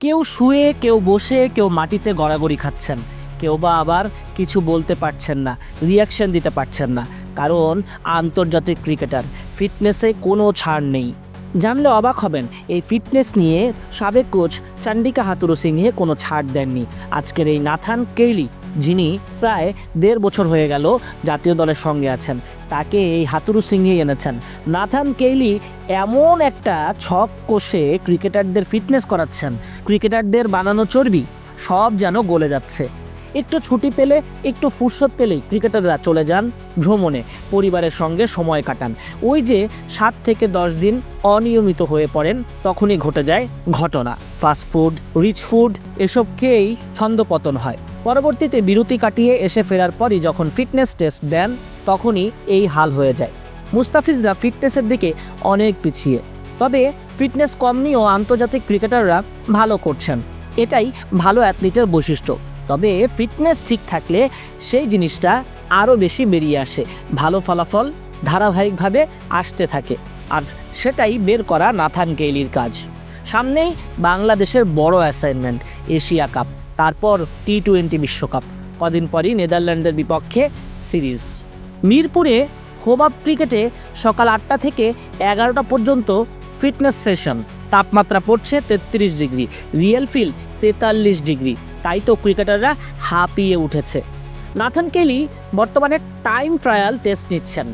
কেউ শুয়ে, কেউ বসে, কেউ মাটিতে গড়াগড়ি খাচ্ছেন। কেউ বা আবার কিছু বলতে পারছেন না রিয়াকশন দিতে পারছেন না। কারণ আন্তর্জাতিক ক্রিকেটার ফিটনেসে কোনো ছাড় নেই। জানলে অবাক হবেন, এই ফিটনেস নিয়ে সাবেক কোচ চান্ডিকা হাতুরু সিংহে কোনো ছাড় দেননি। আজকের এই নাথান কেইলি, যিনি প্রায় দেড় বছর হয়ে গেল জাতীয় দলের সঙ্গে আছেন, তাকে এই হাতুরু সিংহে এনেছেন। নাথান কেইলি এমন একটা ছক কোষে ক্রিকেটারদের ফিটনেস করাচ্ছেন ক্রিকেটারদের বানানো চর্বি সব যেন গলে যাচ্ছে। একটু ছুটি পেলে, একটু ফুরসত পেলেই ক্রিকেটাররা চলে যান ভ্রমণে, পরিবারের সঙ্গে সময় কাটান। ওই যে সাত থেকে দশ দিন অনিয়মিত হয়ে পড়েন, তখনই ঘটে যায় ঘটনা। ফাস্টফুড রিচ ফুড, এসব খেয়েই ছন্দপতন হয়। পরবর্তীতে বিরতি কাটিয়ে এসে ফেরার পরই যখন ফিটনেস টেস্ট দেন, তখনই এই হাল হয়ে যায়। মুস্তাফিজরা ফিটনেসের দিকে অনেক পিছিয়ে। তবে ফিটনেস কম নিয়েও আন্তর্জাতিক ক্রিকেটাররা ভালো করছেন। এটাই ভালো অ্যাথলিটের বৈশিষ্ট্য। তবে ফিটনেস ঠিক থাকলে সেই জিনিসটা আরও বেশি বেরিয়ে আসে। ভালো ফলাফল ধারাবাহিকভাবে আসতে থাকে। আর সেটাই বের করা নাথান কেইলির কাজ। সামনেই বাংলাদেশের বড় অ্যাসাইনমেন্ট, এশিয়া কাপ, তারপর টি টোয়েন্টি বিশ্বকাপ, কদিন পরই নেদারল্যান্ডের বিপক্ষে সিরিজ। মিরপুরে হোবাব ক্রিকেটে সকাল আটটা থেকে এগারোটা পর্যন্ত ফিটনেস সেশন। তাপমাত্রা পড়ছে তেত্রিশ ডিগ্রি, রিয়েল ফিল তেতাল্লিশ ডিগ্রি। তাই তো ক্রিকেটাররা হাঁপিয়ে উঠেছে। নাথান কেলি বর্তমানে টাইম ট্রায়াল টেস্ট নিচ্ছেন।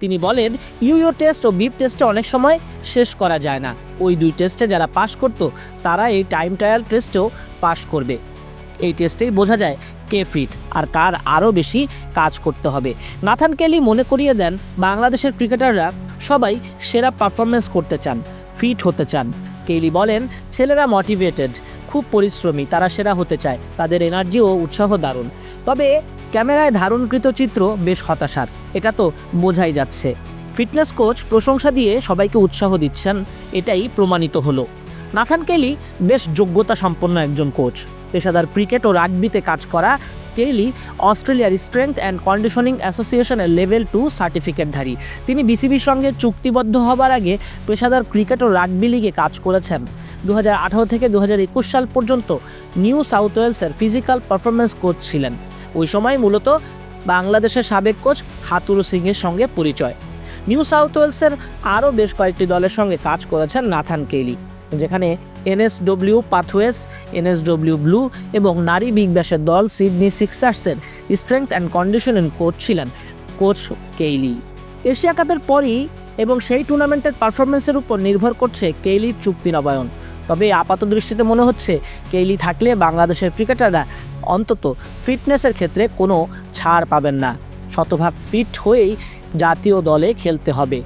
তিনি বলেন, ইউইও টেস্ট ও বিপ টেস্টে অনেক সময় শেষ করা যায় না। ওই দুই টেস্টে যারা পাশ করত, তারা এই টাইম ট্রায়াল টেস্টেও পাশ করবে। এই টেস্টেই বোঝা যায় কে ফিট আর কার আরও বেশি কাজ করতে হবে। নাথান কেলি মনে করিয়ে দেন, বাংলাদেশের ক্রিকেটাররা সবাই সেরা পারফরমেন্স করতে চান ফিট হতে চান। কেলি বলেন, ছেলেরা মোটিভেটেড খুব পরিশ্রমী, তারা সেরা হতে চায়, তাদের এনার্জি ও উৎসাহ দারুণ। তবে ক্যামেরায় ধারণকৃত চিত্র বেশ হতাশার, এটা তো বোঝাই যাচ্ছে। ফিটনেস কোচ প্রশংসা দিয়ে সবাইকে উৎসাহ দিচ্ছেন, এটাই প্রমাণিত হলো। নাথান কেলি বেশ যোগ্যতা সম্পন্ন একজন কোচ পেশাদার ক্রিকেট ও রাগবিতে কাজ করা কেলি অস্ট্রেলিয়ার স্ট্রেংথ অ্যান্ড কন্ডিশনিং অ্যাসোসিয়েশনের লেভেল টু সার্টিফিকেটধারী। তিনি বিসিবির সঙ্গে চুক্তিবদ্ধ হবার আগে পেশাদার ক্রিকেট ও রাগবি লিগে কাজ করেছেন। দু হাজার আঠারো থেকে দু হাজার একুশ সাল পর্যন্ত নিউ সাউথ ওয়েলসের ফিজিক্যাল পারফরমেন্স কোচ ছিলেন। ওই সময় মূলত বাংলাদেশের সাবেক কোচ হাতুরু সিংয়ের সঙ্গে পরিচয়। নিউ সাউথ ওয়েলসের আরও বেশ কয়েকটি দলের সঙ্গে কাজ করেছেন নাথান কেলি যেখানে এনএসডব্লিউ পাথওয়েস, এনএসডব্লিউ ব্লু এবং নারী বিগ ব্যাশের দল সিডনি সিক্সার্সের স্ট্রেংথ অ্যান্ড কন্ডিশনিং কোচ ছিলেন কোচ কেইলি। এশিয়া কাপের পরই এবং সেই টুর্নামেন্টের পারফরমেন্সের উপর নির্ভর করছে কেইলির চুক্তি নবায়ন। তবে আপাত দৃষ্টিতে মনে হচ্ছে কেইলি থাকলে বাংলাদেশের ক্রিকেটাররা অন্তত ফিটনেসের ক্ষেত্রে কোনো ছাড় পাবেন না। শতভাগ ফিট হয়েই জাতীয় দলে খেলতে হবে।